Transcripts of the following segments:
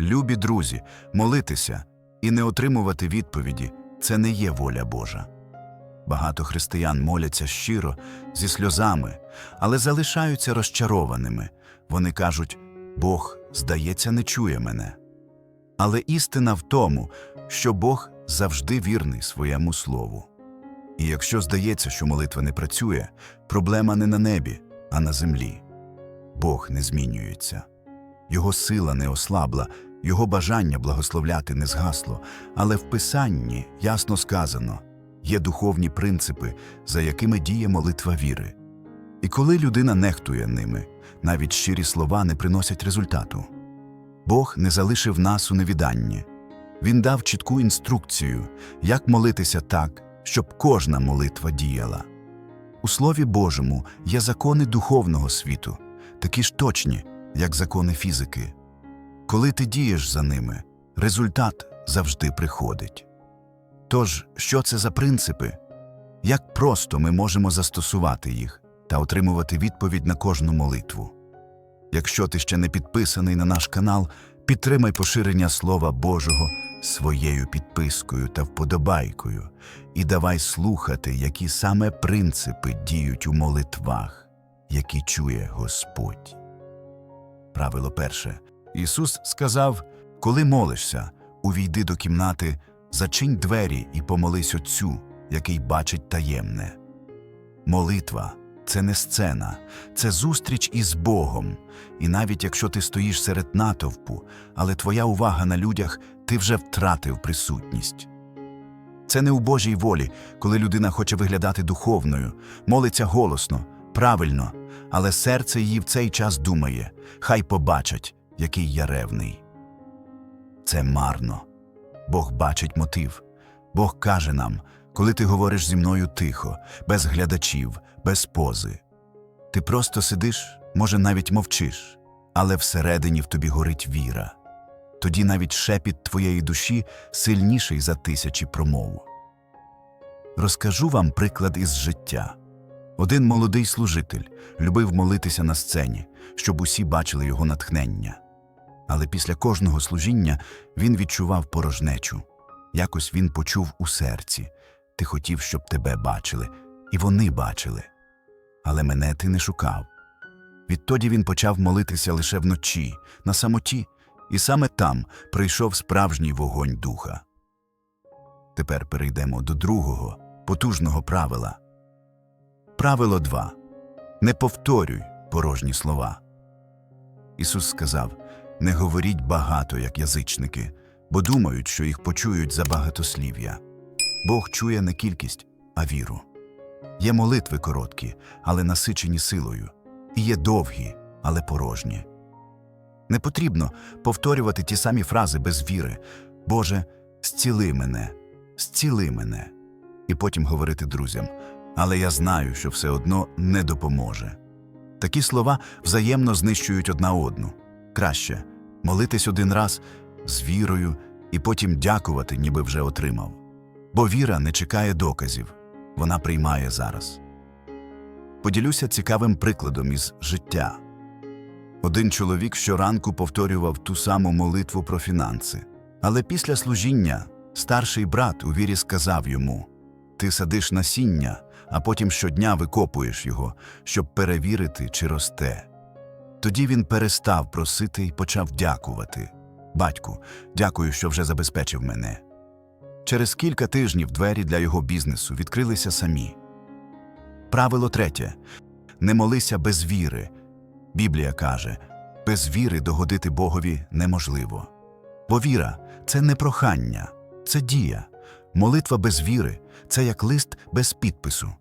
Любі друзі, молитися і не отримувати відповіді це не є воля Божа. Багато християн моляться щиро, зі сльозами, але залишаються розчарованими. Вони кажуть, Бог, здається, не чує мене. Але істина в тому, що Бог завжди вірний своєму слову. І якщо здається, що молитва не працює, проблема не на небі, а на землі. Бог не змінюється. Його сила не ослабла, його бажання благословляти не згасло, але в Писанні ясно сказано є духовні принципи, за якими діє молитва віри. І коли людина нехтує ними, навіть щирі слова не приносять результату. Бог не залишив нас у невіданні. Він дав чітку інструкцію, як молитися так, щоб кожна молитва діяла. У Слові Божому є закони духовного світу, такі ж точні, як закони фізики. Коли ти дієш за ними, результат завжди приходить. Тож, що це за принципи? Як просто ми можемо застосувати їх та отримувати відповідь на кожну молитву? Якщо ти ще не підписаний на наш канал, підтримай поширення Слова Божого своєю підпискою та вподобайкою і давай слухати, які саме принципи діють у молитвах, які чує Господь. Правило перше. Ісус сказав: Коли молишся, увійди до кімнати, зачинь двері і помолись Отцю, який бачить таємне. Молитва це не сцена, це зустріч із Богом. І навіть якщо ти стоїш серед натовпу, але твоя увага на людях, ти вже втратив присутність. Це не у Божій волі, коли людина хоче виглядати духовною, молиться голосно, правильно, але серце її в цей час думає хай побачать, який я ревний. Це марно. Бог бачить мотив. Бог каже нам, коли ти говориш зі мною тихо, без глядачів, без пози. Ти просто сидиш, може, навіть мовчиш, але всередині в тобі горить віра. Тоді навіть шепіт твоєї душі сильніший за тисячі промов. Розкажу вам приклад із життя. Один молодий служитель любив молитися на сцені, щоб усі бачили його натхнення. Але після кожного служіння він відчував порожнечу. Якось він почув у серці ти хотів, щоб тебе бачили, і вони бачили. Але мене ти не шукав. Відтоді він почав молитися лише вночі, на самоті, і саме там прийшов справжній вогонь духа. Тепер перейдемо до другого, потужного правила. Правило 2. Не повторюй порожні слова. Ісус сказав Не говоріть багато, як язичники, бо думають, що їх почують за багатослів'я. Бог чує не кількість, а віру. Є молитви короткі, але насичені силою, і є довгі, але порожні. Не потрібно повторювати ті самі фрази без віри Боже, зціли мене, зціли мене, і потім говорити друзям, але я знаю, що все одно не допоможе. Такі слова взаємно знищують одна одну. Краще молитись один раз з вірою і потім дякувати, ніби вже отримав. Бо віра не чекає доказів, вона приймає зараз. Поділюся цікавим прикладом із життя. Один чоловік щоранку повторював ту саму молитву про фінанси. Але після служіння старший брат у вірі сказав йому Ти садиш насіння, а потім щодня викопуєш його, щоб перевірити, чи росте. Тоді він перестав просити і почав дякувати. Батьку, дякую, що вже забезпечив мене. Через кілька тижнів двері для його бізнесу відкрилися самі. Правило третє не молися без віри. Біблія каже без віри догодити Богові неможливо. Бо віра це не прохання, це дія. Молитва без віри це як лист без підпису.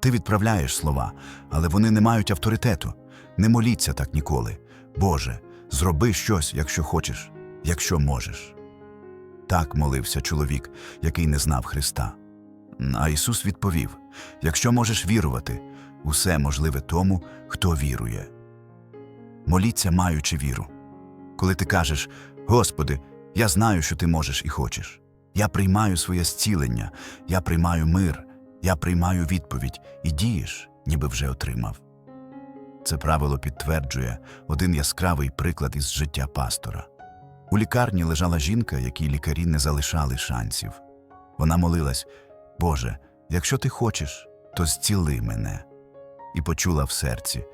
Ти відправляєш слова, але вони не мають авторитету. Не моліться так ніколи. Боже, зроби щось, якщо хочеш, якщо можеш. Так молився чоловік, який не знав Христа. А Ісус відповів: якщо можеш вірувати, усе можливе тому, хто вірує. Моліться, маючи віру. Коли ти кажеш, Господи, я знаю, що ти можеш і хочеш. Я приймаю своє зцілення, я приймаю мир, я приймаю відповідь і дієш, ніби вже отримав. Це правило підтверджує один яскравий приклад із життя пастора. У лікарні лежала жінка, якій лікарі не залишали шансів. Вона молилась: Боже, якщо ти хочеш, то зціли мене. І почула в серці: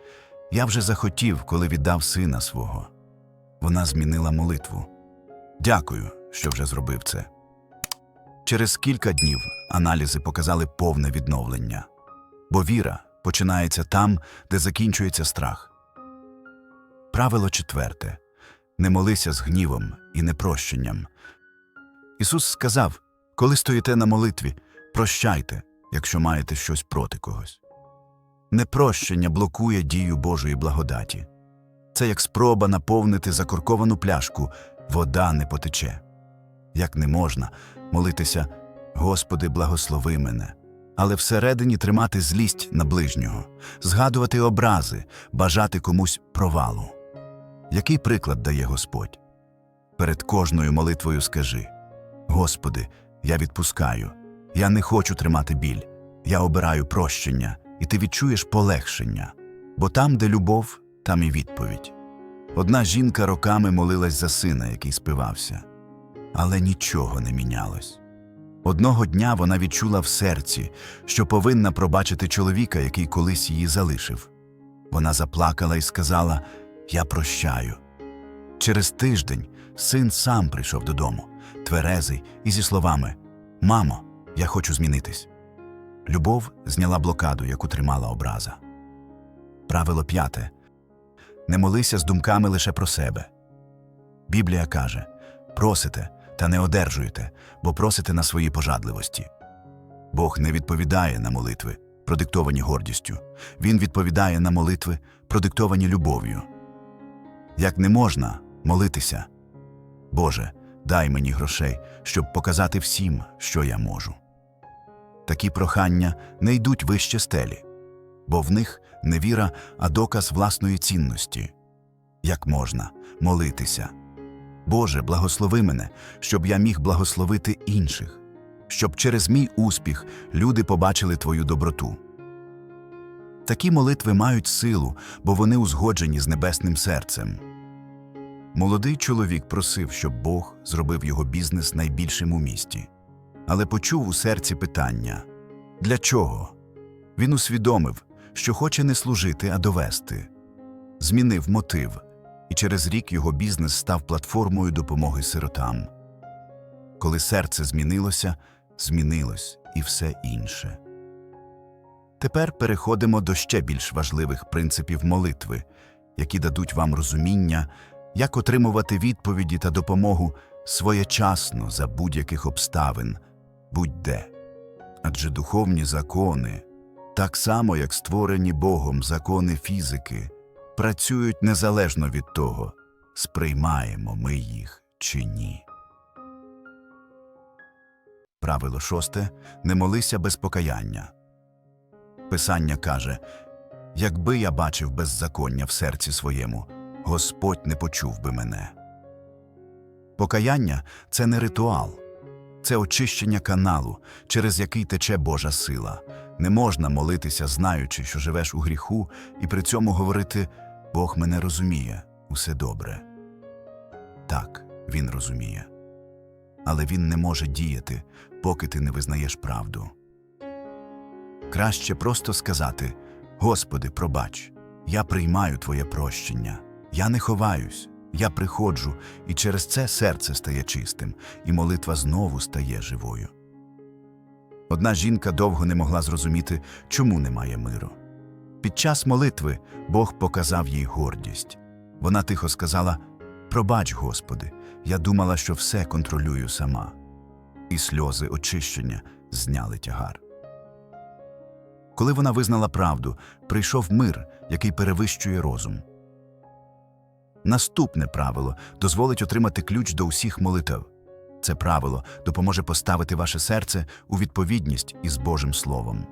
Я вже захотів, коли віддав сина свого. Вона змінила молитву. Дякую, що вже зробив це. Через кілька днів аналізи показали повне відновлення, бо віра починається там, де закінчується страх. Правило четверте не молися з гнівом і непрощенням. Ісус сказав, коли стоїте на молитві, прощайте, якщо маєте щось проти когось. Непрощення блокує дію Божої благодаті. Це як спроба наповнити закорковану пляшку, вода не потече. Як не можна молитися, Господи, благослови мене, але всередині тримати злість на ближнього, згадувати образи, бажати комусь провалу. Який приклад дає Господь? Перед кожною молитвою скажи: Господи, я відпускаю, я не хочу тримати біль, я обираю прощення, і ти відчуєш полегшення, бо там, де любов, там і відповідь. Одна жінка роками молилась за сина, який спивався, але нічого не мінялось. Одного дня вона відчула в серці, що повинна пробачити чоловіка, який колись її залишив. Вона заплакала і сказала: Я прощаю. Через тиждень син сам прийшов додому, тверезий і зі словами Мамо, я хочу змінитись. Любов зняла блокаду, яку тримала образа. Правило п'яте не молися з думками лише про себе. Біблія каже просите та не одержуєте, бо просите на свої пожадливості. Бог не відповідає на молитви, продиктовані гордістю, Він відповідає на молитви, продиктовані любов'ю. Як не можна молитися, Боже, дай мені грошей, щоб показати всім, що я можу. Такі прохання не йдуть вище стелі, бо в них не віра, а доказ власної цінності. Як можна молитися? Боже, благослови мене, щоб я міг благословити інших, щоб через мій успіх люди побачили Твою доброту. Такі молитви мають силу, бо вони узгоджені з небесним серцем. Молодий чоловік просив, щоб Бог зробив його бізнес найбільшим у місті, але почув у серці питання для чого? Він усвідомив, що хоче не служити, а довести. Змінив мотив, і через рік його бізнес став платформою допомоги сиротам. Коли серце змінилося, змінилось і все інше. Тепер переходимо до ще більш важливих принципів молитви, які дадуть вам розуміння, як отримувати відповіді та допомогу своєчасно за будь-яких обставин, будь-де. Адже духовні закони, так само як створені Богом закони фізики, працюють незалежно від того, сприймаємо ми їх чи ні. Правило шосте не молися без покаяння. Писання каже Якби я бачив беззаконня в серці своєму, Господь не почув би мене. Покаяння це не ритуал, це очищення каналу, через який тече Божа сила. Не можна молитися, знаючи, що живеш у гріху, і при цьому говорити Бог мене розуміє, усе добре. Так, Він розуміє. Але Він не може діяти, поки ти не визнаєш правду. Краще просто сказати Господи, пробач, я приймаю Твоє прощення, я не ховаюсь, я приходжу, і через це серце стає чистим, і молитва знову стає живою. Одна жінка довго не могла зрозуміти, чому немає миру. Під час молитви Бог показав їй гордість. Вона тихо сказала: Пробач, Господи, я думала, що все контролюю сама. І сльози очищення зняли тягар. Коли вона визнала правду, прийшов мир, який перевищує розум. Наступне правило дозволить отримати ключ до усіх молитв. Це правило допоможе поставити ваше серце у відповідність із Божим Словом.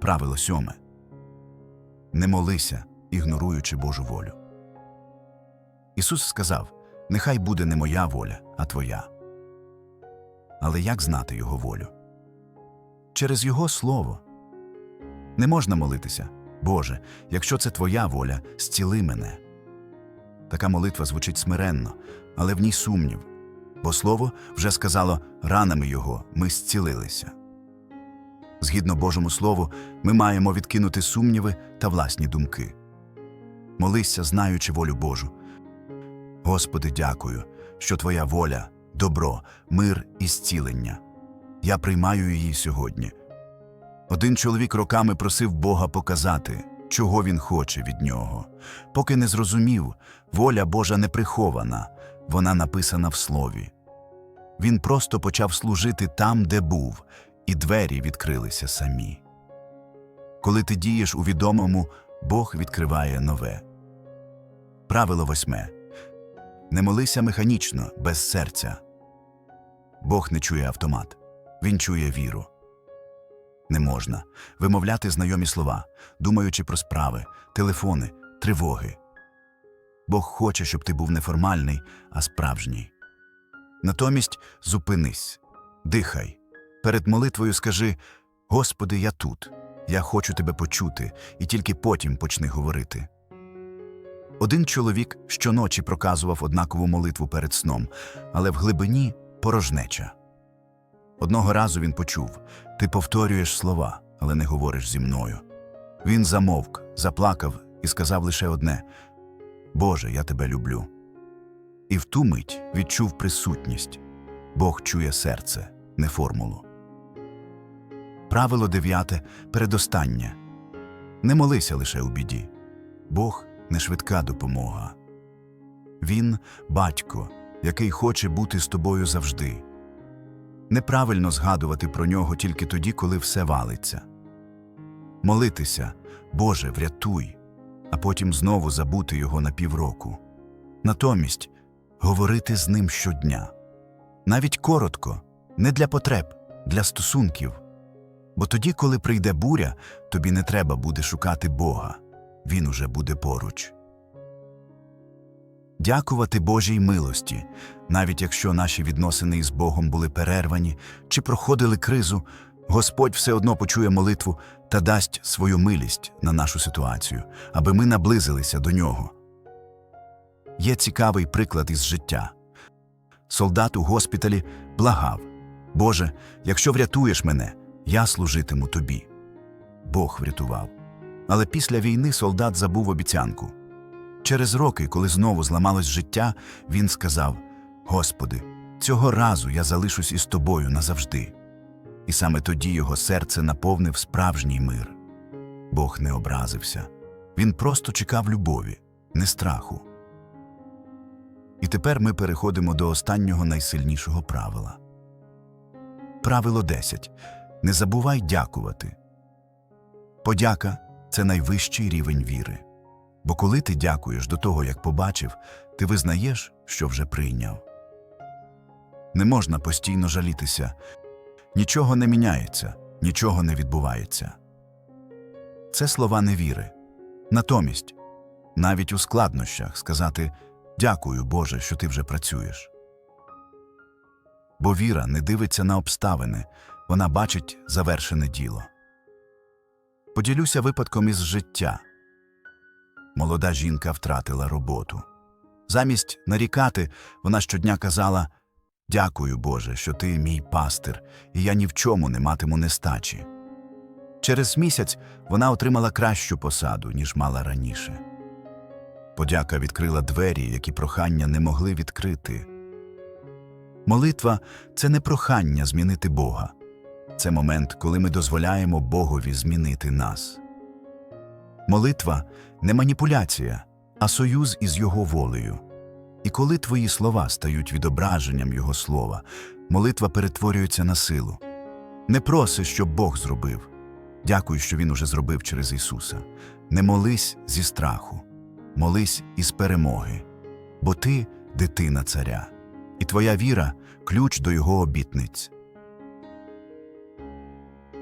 Правило сьоме не молися, ігноруючи Божу волю. Ісус сказав: Нехай буде не моя воля, а твоя. Але як знати Його волю? Через Його Слово. Не можна молитися, Боже, якщо це Твоя воля, зціли мене. Така молитва звучить смиренно, але в ній сумнів, бо слово вже сказало ранами його ми зцілилися. Згідно Божому Слову, ми маємо відкинути сумніви та власні думки. Молися, знаючи волю Божу. Господи, дякую, що Твоя воля, добро, мир і зцілення. Я приймаю її сьогодні. Один чоловік роками просив Бога показати, чого він хоче від нього. Поки не зрозумів, воля Божа не прихована, вона написана в слові. Він просто почав служити там, де був, і двері відкрилися самі. Коли ти дієш у відомому, Бог відкриває нове. Правило восьме. Не молися механічно, без серця. Бог не чує автомат, він чує віру. Не можна вимовляти знайомі слова, думаючи про справи, телефони, тривоги. Бог хоче, щоб ти був не формальний, а справжній. Натомість зупинись, дихай. Перед молитвою скажи: Господи, я тут, я хочу тебе почути, і тільки потім почни говорити. Один чоловік щоночі проказував однакову молитву перед сном, але в глибині порожнеча. Одного разу він почув ти повторюєш слова, але не говориш зі мною. Він замовк, заплакав і сказав лише одне Боже, я тебе люблю. І в ту мить відчув присутність Бог чує серце, не формулу. Правило дев'яте передостаннє не молися лише у біді. Бог не швидка допомога. Він батько, який хоче бути з тобою завжди. Неправильно згадувати про нього тільки тоді, коли все валиться. Молитися, Боже, врятуй, а потім знову забути його на півроку. Натомість говорити з ним щодня. Навіть коротко, не для потреб, для стосунків. Бо тоді, коли прийде буря, тобі не треба буде шукати Бога, Він уже буде поруч. Дякувати Божій милості, навіть якщо наші відносини із Богом були перервані чи проходили кризу, Господь все одно почує молитву та дасть свою милість на нашу ситуацію, аби ми наблизилися до нього. Є цікавий приклад із життя. Солдат у госпіталі благав Боже, якщо врятуєш мене, я служитиму тобі. Бог врятував. Але після війни солдат забув обіцянку. Через роки, коли знову зламалось життя, він сказав: Господи, цього разу я залишусь із тобою назавжди. І саме тоді його серце наповнив справжній мир. Бог не образився. Він просто чекав любові, не страху. І тепер ми переходимо до останнього найсильнішого правила. Правило 10. Не забувай дякувати. Подяка це найвищий рівень віри. Бо коли ти дякуєш до того, як побачив, ти визнаєш, що вже прийняв. Не можна постійно жалітися. Нічого не міняється, нічого не відбувається. Це слова невіри. Натомість, навіть у складнощах сказати Дякую, Боже, що ти вже працюєш. Бо віра не дивиться на обставини, вона бачить завершене діло. Поділюся випадком із життя. Молода жінка втратила роботу. Замість нарікати, вона щодня казала Дякую, Боже, що ти мій пастир, і я ні в чому не матиму нестачі. Через місяць вона отримала кращу посаду, ніж мала раніше. Подяка відкрила двері, які прохання не могли відкрити. Молитва це не прохання змінити Бога, це момент, коли ми дозволяємо Богові змінити нас. Молитва не маніпуляція, а союз із Його волею. І коли твої слова стають відображенням Його слова, молитва перетворюється на силу. Не проси, щоб Бог зробив. Дякую, що Він уже зробив через Ісуса. Не молись зі страху, молись із перемоги, бо ти дитина царя, і твоя віра ключ до Його обітниць.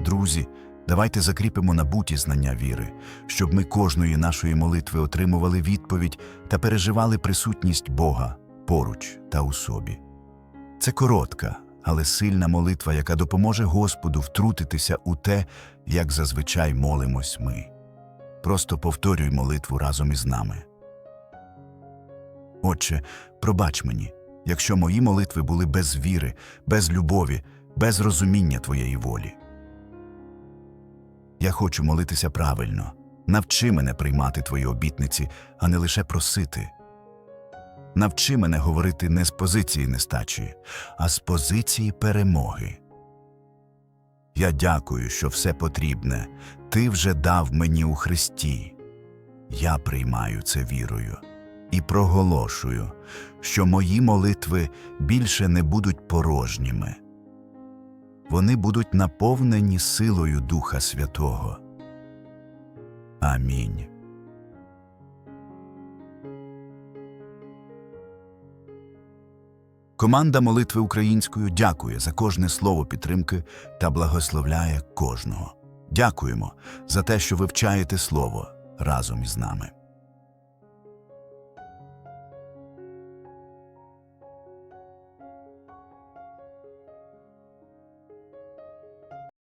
Друзі, давайте закріпимо набуті знання віри, щоб ми кожної нашої молитви отримували відповідь та переживали присутність Бога поруч та у собі. Це коротка, але сильна молитва, яка допоможе Господу втрутитися у те, як зазвичай молимось ми. Просто повторюй молитву разом із нами. Отче, пробач мені, якщо мої молитви були без віри, без любові, без розуміння Твоєї волі. Я хочу молитися правильно. Навчи мене приймати Твої обітниці, а не лише просити. Навчи мене говорити не з позиції нестачі, а з позиції перемоги. Я дякую, що все потрібне Ти вже дав мені у Христі. Я приймаю це вірою і проголошую, що мої молитви більше не будуть порожніми. Вони будуть наповнені силою Духа Святого. Амінь. Команда молитви українською дякує за кожне слово підтримки та благословляє кожного. Дякуємо за те, що вивчаєте слово разом із нами.